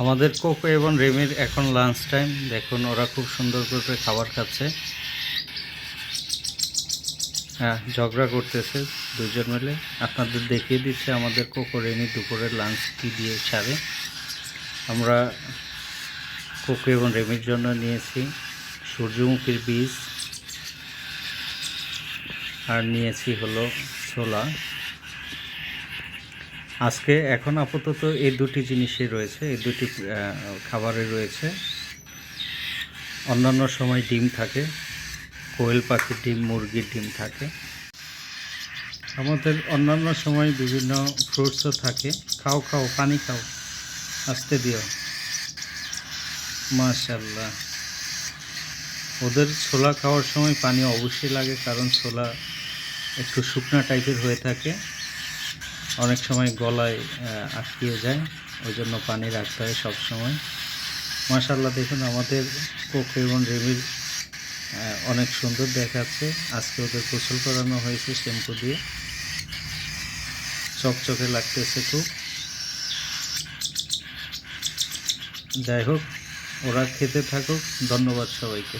আমাদের কোকো এবং রেমির এখন লাঞ্চ টাইম দেখুন, ওরা খুব সুন্দর করে খাবার খাচ্ছে। হ্যাঁ ঝগড়া করতেছে দুজন মিলে। আপনাদের দেখিয়ে দিচ্ছে আমাদের কোকো রেমি দুপুরের লাঞ্চ কী দিয়ে ছাড়ে। আমরা কোকো এবং রেমির জন্য নিয়েছি সূর্যমুখীর বীজ। আর নিয়েছি হলো ছোলা। আজকে এখন আপাতত এই দুটি জিনিসই রয়েছে, এই দুটি খাবারে রয়েছে। অন্যান্য সময় ডিম থাকে, কোয়েল পাখির ডিম, মুরগির ডিম থাকে। আমাদের অন্যান্য সময় বিভিন্ন ফ্রুটসও থাকে। খাও খাও, পানি খাও, আসতে দিও। মাশাল্লাহ ওদের ছোলা খাওয়ার সময় পানি অবশ্যই লাগে, কারণ ছোলা একটু শুকনা টাইপের হয়ে থাকে। অনেক সময় গলায় আটকিয়ে যায় ওই জন্য পানি রাখতে হয় সব সময় মাশাল্লাহ দেখুন আমাদের কোক এবং রেমির অনেক সুন্দর দেখাচ্ছে। আজকে ওদের গোসল করানো হয়েছে শ্যাম্পু দিয়ে। চকচকে লাগতেছে খুব। যাই হোক, ওরা খেতে থাকুক। ধন্যবাদ সবাইকে।